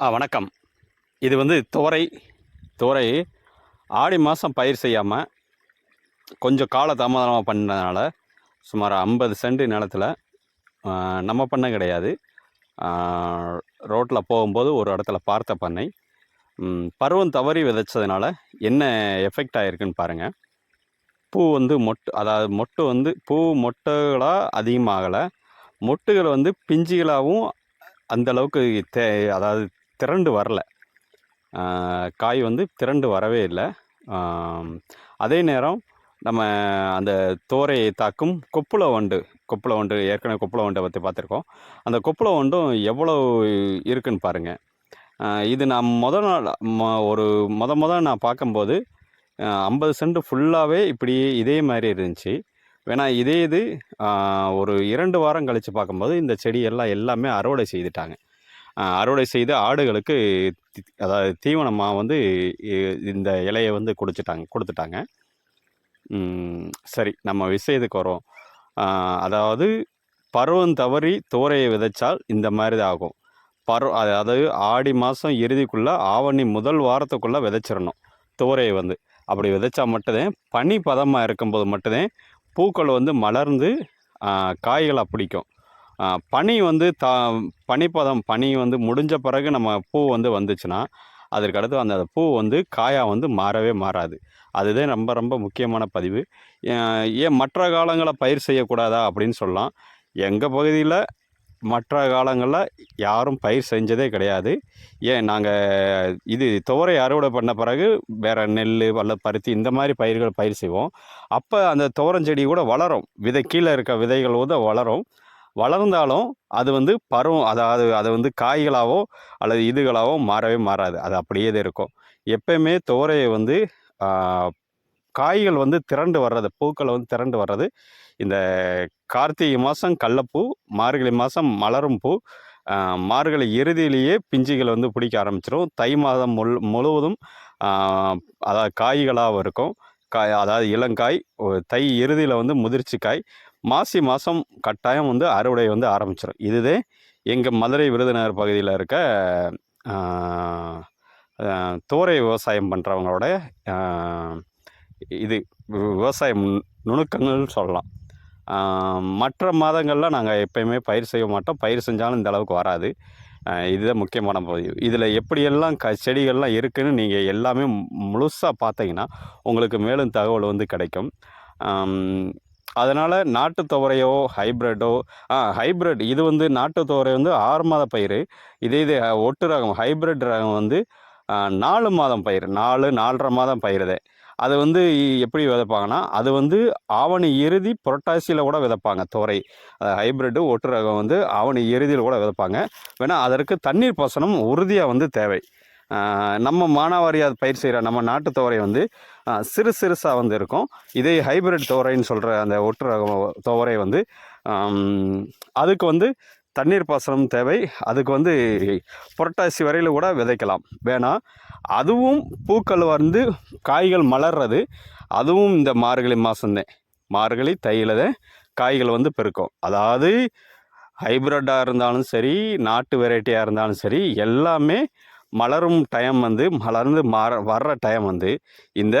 ஆ வணக்கம். இது வந்து துவரை துவரை ஆடி மாதம் பயிர் செய்யாமல் கொஞ்சம் கால தாமதமாக பண்ணதுனால சுமார் ஐம்பது சென்ட் நிலத்தில் நம்ம பண்ண கிடையாது. ரோட்டில் போகும்போது ஒரு இடத்துல பார்த்த பண்ணை. பருவம் தவறி விதைச்சதுனால என்ன எஃபெக்ட் ஆகிருக்குன்னு பாருங்கள் பூ வந்து மொட்டு அதாவது மொட்டு வந்து பூ மொட்டுகளாக அதிகமாகலை. மொட்டுகள் வந்து பிஞ்சுகளாகவும் அந்தளவுக்கு தே அதாவது திரண்டு வரல. காய் வந்து திரண்டு வரவே இல்லை. அதே நேரம் நம்ம அந்த தோரையை தாக்கும் கொப்புள வண்டு கொப்புள வண்டு ஏற்கனவே கொப்புள வண்டை பற்றி பார்த்துருக்கோம். அந்த கொப்புள வண்டும் எவ்வளோ இருக்குன்னு பாருங்கள் இது நான் முத நாள் ம- ஒரு முத முத நான் பார்க்கும்போது ஐம்பது சென்ட் ஃபுல்லாகவே இப்படி இதே மாதிரி இருந்துச்சு. வேணா இதே இது ஒரு இரண்டு வாரம் கழித்து பார்க்கும்போது இந்த செடியெல்லாம் எல்லாமே அறுவடை செய்துட்டாங்க. அறுவடை செய்து ஆடுகளுக்கு அதாவது தீவனமாக வந்து இ- இந்த இலையை வந்து குடிச்சிட்டாங்க கொடுத்துட்டாங்க. சரி நம்ம விஷயத்துக்கு வரோம் அதாவது பருவம் தவறி தோரையை விதைச்சால் இந்த மாதிரி தான் ஆகும். பருவ அதாவது ஆடி மாதம் இறுதிக்குள்ளே ஆவணி முதல் வாரத்துக்குள்ளே விதைச்சிடணும் தோரையை வந்து. அப்படி விதைச்சா மட்டும்தான் பனி பதமாக இருக்கும்போது மட்டும்தான் பூக்கள் வந்து மலர்ந்து காய்களாக காய்களை பிடிக்கும். பனி வந்து தா பனிப்பதம் பனி வந்து முடிஞ்ச பிறகு நம்ம பூ வந்து வந்துச்சுன்னா அதற்கு அடுத்து அந்த பூ வந்து காயாக வந்து மாறவே மாறாது. அதுதான் ரொம்ப ரொம்ப முக்கியமான பதிவு. ஏன் மற்ற காலங்களில் பயிர் செய்யக்கூடாதா அப்படின்னு சொல்லலாம். எங்கள் பகுதியில் மற்ற காலங்களில் யாரும் பயிர் செஞ்சதே கிடையாது. ஏன் நாங்கள் இது துவரை அறுவடை பண்ண பிறகு வேறு நெல் வல்ல பருத்தி இந்த மாதிரி பயிர்கள் பயிர் செய்வோம். அப்போ அந்த துவரஞ்செடி கூட வளரும். விதை கீழே இருக்க விதைகள் வந்து வளரும். வளர்ந்தாலும் அது வந்து பருவம் அதாவது அதை வந்து காய்களாவோ அல்லது இதுகளாவோ மாறவே மாறாது. அது அப்படியே தான் இருக்கும். எப்பயுமே துவரையை வந்து காய்கள் வந்து திரண்டு வர்றது பூக்களை வந்து திரண்டு வர்றது இந்த கார்த்திகை மாதம் கடலப்பூ மார்கழி மாதம் மலரும் பூ மார்கழி இறுதியிலேயே பிஞ்சுகள் வந்து பிடிக்க ஆரம்பிச்சிடும் தை மாதம் முழு முழுவதும் அதாவது காய்களாக இருக்கும். காய் அதாவது இளங்காய் தை இறுதியில் வந்து முதிர்ச்சி காய் மாசி மாதம் கட்டாயம் வந்து அறுவடை வந்து ஆரம்பிச்சிடும் இதுதான் எங்கள் மதுரை விருதுநகர் பகுதியில் இருக்க தோரை விவசாயம் பண்ணுறவங்களோட இது வி- நுணுக்கங்கள்னு சொல்லலாம். மற்ற மாதங்களில் நாங்கள் எப்பயுமே பயிர் செய்ய மாட்டோம். பயிர் செஞ்சாலும் இந்த அளவுக்கு வராது. இதுதான் முக்கியமான பதிவு இதில் எப்படியெல்லாம் க செடிகள்லாம் இருக்குன்னு நீங்கள் எல்லாமே முழுசாக பார்த்தீங்கன்னா உங்களுக்கு மேலும் தகவல் வந்து கிடைக்கும். அதனால் நாட்டு துவரையோ ஹைப்ரிட்டோ ஆ ஹைப்ரிட் இது வந்து நாட்டு துவரை வந்து ஆறு மாத பயிர் இதே இது ஒட்டு ரகம் ஹைப்ரிட் ரகம் வந்து நாலு மாதம் பயிர் நாலு நாலரை மாதம் பயிருதே. அது வந்து எப்படி விதைப்பாங்கன்னா அது வந்து ஆவணி இறுதி புரட்டாசியில் கூட விதைப்பாங்க துறை ஹைப்ரிட்டு ஒட்டு ரகம் வந்து ஆவணி இறுதியில் கூட விதைப்பாங்க. வேணால் அதற்கு தண்ணீர் பாசனம் உறுதியாக வந்து தேவை. நம்ம மானாவாரியாக பயிர் செய்கிற நம்ம நாட்டு துவரை வந்து சிறு சிறுசாக வந்து இருக்கும். இதே ஹைபிரிட் துவரைன்னு சொல்கிற அந்த ஒட்டு ரகம் துவரை வந்து அதுக்கு வந்து தண்ணீர் பாசனம் தேவை. அதுக்கு வந்து புரட்டாசி வரையில் கூட விதைக்கலாம். வேணால் அதுவும் பூக்கள் வந்து காய்கள் மலர்றது அதுவும் இந்த மார்கழி மாதம்தான் மார்கழி தையில் தான் காய்கள் வந்து பெருக்கும். அதாவது ஹைப்ரிட்டாக இருந்தாலும் சரி நாட்டு வெரைட்டியாக இருந்தாலும் சரி எல்லாமே மலரும் டைம் வந்து மலர்ந்து மாற வர்ற டைம் வந்து இந்த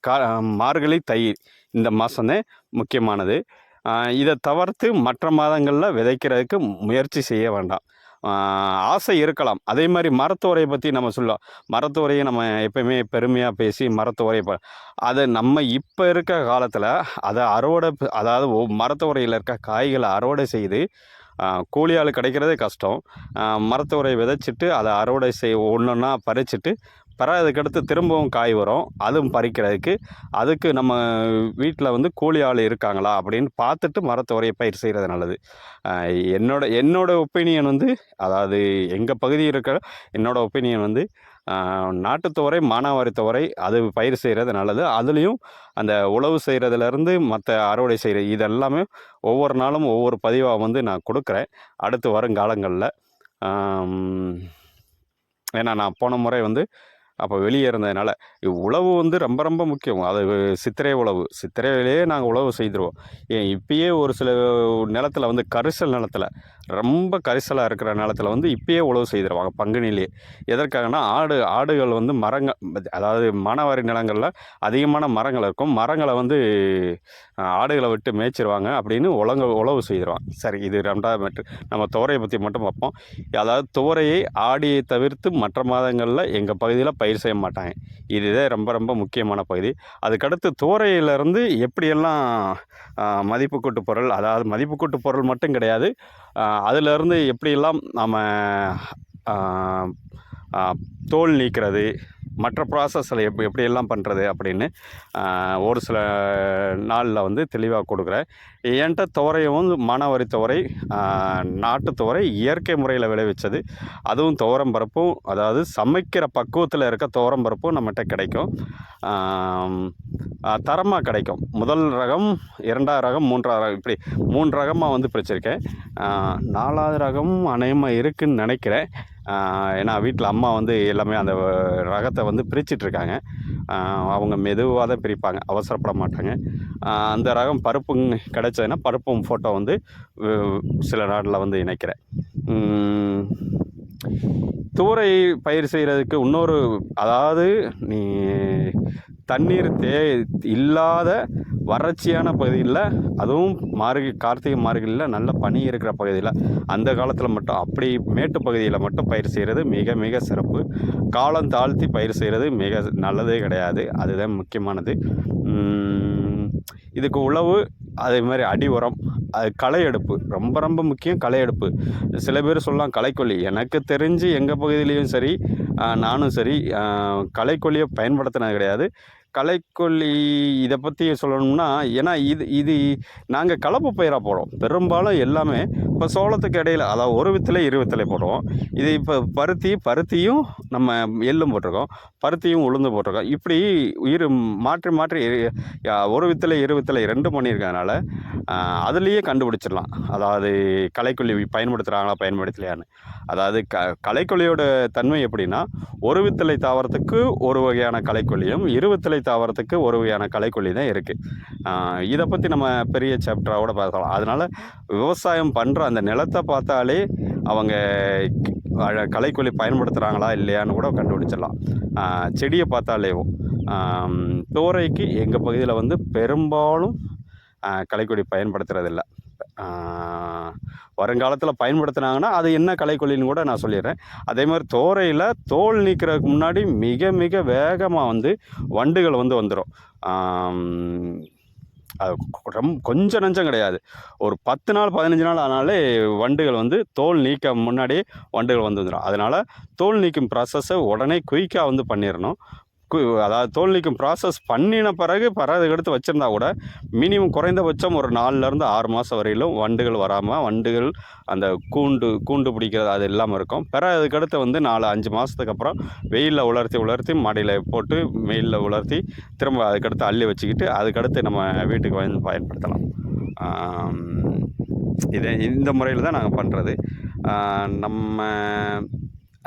கா மார்கழி தை இந்த மாதம்தான் முக்கியமானது. இதை தவிர்த்து மற்ற மாதங்களில் விதைக்கிறதுக்கு முயற்சி செய்ய வேண்டாம். ஆசை இருக்கலாம். அதே மாதிரி மரத்தோரையை பற்றி நம்ம சொல்லலாம். மரத்தோரையை நம்ம எப்பயுமே பெருமையாக பேசி மரத்தோரை ப அதை நம்ம இப்போ இருக்க காலத்தில் அதை அறுவடை அதாவது ஒ- மரத்தோரையில் இருக்க காய்களை அறுவடை செய்து கூலி ஆள் கிடைக்கிறதே கஷ்டம். மரத்தோரை விதைச்சிட்டு அதை அறுவடை செய் ஒன்றொன்னா பறிச்சிட்டு பிற அதுக்கடுத்து திரும்பவும் காய் வரும். அதுவும் பறிக்கிறதுக்கு. அதுக்கு நம்ம வீட்டில் வந்து கூலி ஆள் இருக்காங்களா அப்படின்னு பார்த்துட்டு மரத்தோரையை பயிர் செய்கிறது நல்லது. என்னோட என்னோடய ஒப்பீனியன் வந்து அதாவது எங்கள் பகுதி இருக்கிற என்னோடய ஒப்பீனியன் வந்து ஆஹ் நாட்டுத்தோரை மானாவாரி துவரை அது பயிர் செய்கிறது நல்லது. அதுலேயும் அந்த உழவு செய்கிறதுலேருந்து மற்ற அறுவடை செய்கிற இதெல்லாமே ஒவ்வொரு நாளும் ஒவ்வொரு பதிவாக வந்து நான் கொடுக்குறேன். அடுத்து வருங்காலங்களில் ஏன்னா நான் போன முறை வந்து அப்போ வெளியே இருந்ததுனால உழவு வந்து ரொம்ப ரொம்ப முக்கியம். அது சித்திரை உழவு. சித்திரையிலேயே நாங்கள் உழவு செய்திருவோம். ஏன் இப்பயே ஒரு சில நிலத்துல வந்து கரிசல் நிலத்துல ரொம்ப கரிசலாக இருக்கிற நிலத்தில் வந்து இப்பயே உழவு செய்திருவாங்க பங்குனிலேயே எதற்காகனா ஆடு ஆடுகள் வந்து மரங்கள் அதாவது மானாவாரி நிலங்களில் அதிகமான மரங்கள் இருக்கும். மரங்களை வந்து ஆடுகளை விட்டு மேய்ச்சிருவாங்க அப்படின்னு உலங்க உழவு செய்திருவாங்க. சரி இது ரெண்டாவது மேட்ரு நம்ம துவரையை பற்றி மட்டும் பார்ப்போம். அதாவது துவரையை ஆடியை தவிர்த்து மற்ற மாதங்களில் எங்கள் பகுதியில் பயிர் செய்ய மாட்டாங்க. இதுதான் ரொம்ப ரொம்ப முக்கியமான பகுதி. அதுக்கடுத்து துவரையிலேருந்து எப்படியெல்லாம் மதிப்பு கூட்டு பொருள் அதாவது மதிப்பு கூட்டு பொருள் மட்டும் கிடையாது அதிலிருந்து எப்படியெல்லாம் நம்ம தோல் நீக்கிறது மற்ற ப்ராசஸில் எப்படி எப்படியெல்லாம் பண்ணுறது அப்படின்னு ஒரு சில நாளில் வந்து தெளிவாக கொடுக்குறேன். என்கிட்ட துவரையும் வந்து மானாவாரி துவரை நாட்டு துவரை இயற்கை முறையில் விளைவிச்சது. அதுவும் துவரம் பருப்பும் அதாவது சமைக்கிற பக்குவத்தில் இருக்க துவரம் பருப்பும் நம்மகிட்ட கிடைக்கும். தரமாக கிடைக்கும். முதல் ரகம் இரண்டாவது ரகம் மூன்றாவது ரகம் இப்படி மூன்று ரகமாக வந்து பிரிச்சிருக்கேன். நாலாவது ரகம் அநேகமாக இருக்குதுன்னு நினைக்கிறேன். ஏன்னா வீட்டில் அம்மா வந்து எல்லாமே அந்த ரகத்தை வந்து பிரிச்சிட்ருக்காங்க. அவங்க மெதுவாக தான் பிரிப்பாங்க. அவசரப்பட மாட்டாங்க. அந்த ரகம் பருப்பு கிடைச்சதுன்னா பருப்பும் ஃபோட்டோ வந்து சில நாளில் வந்து இணைக்கிறேன். தூரை பயிர் செய்கிறதுக்கு இன்னொரு அதாவது நீ தண்ணீர் தே இல்லாத வறட்சியான பகுதியில் அதுவும் மார்கழி கார்த்திகை மார்கழியில் நல்ல பனி இருக்கிற பகுதியில் அந்த காலத்தில் மட்டும் அப்படி மேட்டு பகுதியில் மட்டும் பயிர் செய்கிறது மிக மிக சிறப்பு. காலம் தாழ்த்தி பயிர் செய்கிறது மிக நல்லதே கிடையாது. அதுதான் முக்கியமானது. இதுக்கு உழவு அதே மாதிரி அடி உரம் அது களை எடுப்பு. ரொம்ப ரொம்ப முக்கியம் களை எடுப்பு. சில பேர் சொல்லலாம் களைக்கொல்லி. எனக்கு தெரிஞ்சு எங்கள் பகுதியிலையும் சரி நானும் சரி களைக்கொல்லியை பயன்படுத்தினது கிடையாது. களைக்கொல்லி இதை பற்றி சொல்லணும்னா ஏன்னா இது இது நாங்கள் கலப்பு பயிராக போகிறோம் பெரும்பாலும் எல்லாமே இப்போ சோளத்துக்கு இடையில் அதாவது ஒரு வித்தலை இரு வித்தலை போடுறோம். இது இப்போ பருத்தி பருத்தியும் நம்ம எள்ளும் போட்டிருக்கோம். பருத்தியும் உளுந்து போட்டிருக்கோம். இப்படி இரு மாற்றி மாற்றி ஒரு வித்தலை இரு வித்தலை ரெண்டும் பண்ணியிருக்கனால அதுலேயே கண்டுபிடிச்சிடலாம். அதாவது களைக்கொல்லி பயன்படுத்துகிறாங்களா பயன்படுத்தலையான்னு. அதாவது க களைக்கொல்லியோட தன்மை எப்படின்னா ஒரு வித்தலை தாவரத்துக்கு ஒரு வகையான களைக்கொல்லியும் இரு வித்தலை தாவரத்துக்கு ஒரு வகையான கலைக்கொல்லி தான் இருக்குது இதை பற்றி நம்ம பெரிய சாப்டரோட பார்க்கலாம். அதனால் விவசாயம் பண்ணுற அந்த நிலத்தை பார்த்தாலே அவங்க கலைக்கொல்லி பயன்படுத்துகிறாங்களா இல்லையான்னு கூட கண்டுபிடிச்சிடலாம். செடியை பார்த்தாலேயும் தோரைக்கு எங்கள் பகுதியில் வந்து பெரும்பாலும் கலைக்கொடி களைக்கொல்லி வருங்காலத்தில் பயன்படுத்துனாங்கன்னா அது என்ன கலைக்கொல்லின்னு கூட நான் சொல்லிடுறேன். அதே மாதிரி தோரையில் தோல் நீக்கிறதுக்கு முன்னாடி மிக மிக வேகமாக வந்து வண்டுகள் வந்து வந்துடும் அது ரொம்ப கொஞ்சம் நஞ்சம் கிடையாது. ஒரு பத்து நாள் பதினஞ்சு நாள் ஆனாலே வண்டுகள் வந்து தோல் நீக்க முன்னாடியே வண்டுகள் வந்து வந்துடும் அதனால் தோல் நீக்கும் ப்ராசஸை உடனே குயிக்காக வந்து பண்ணிடணும். அதாவது தோல் நீக்கும் ப்ராசஸ் பண்ணின பிறகு பறவை எடுத்து வச்சுருந்தா கூட மினிமம் குறைந்தபட்சம் ஒரு நாலுலேருந்து ஆறு மாதம் வரையிலும் வண்டுகள் வராமல் வண்டுகள் அந்த கூண்டு கூண்டு பிடிக்கிறது அது இல்லாமல் இருக்கும். பிறகு அதுக்கடுத்து வந்து நாலு அஞ்சு மாதத்துக்கு அப்புறம் வெயிலில் உலர்த்தி உலர்த்தி மடியில் போட்டு வெயிலில் உலர்த்தி திரும்ப அதுக்கடுத்து அள்ளி வச்சுக்கிட்டு அதுக்கடுத்து நம்ம வீட்டுக்கு வந்து பயன்படுத்தலாம். இதை இதே இந்த முறையில் தான் நாங்கள் பண்ணுறது நம்ம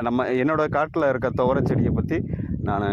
நம்ம என்னோடய காட்டில் இருக்க துவரை செடியை பற்றி நான்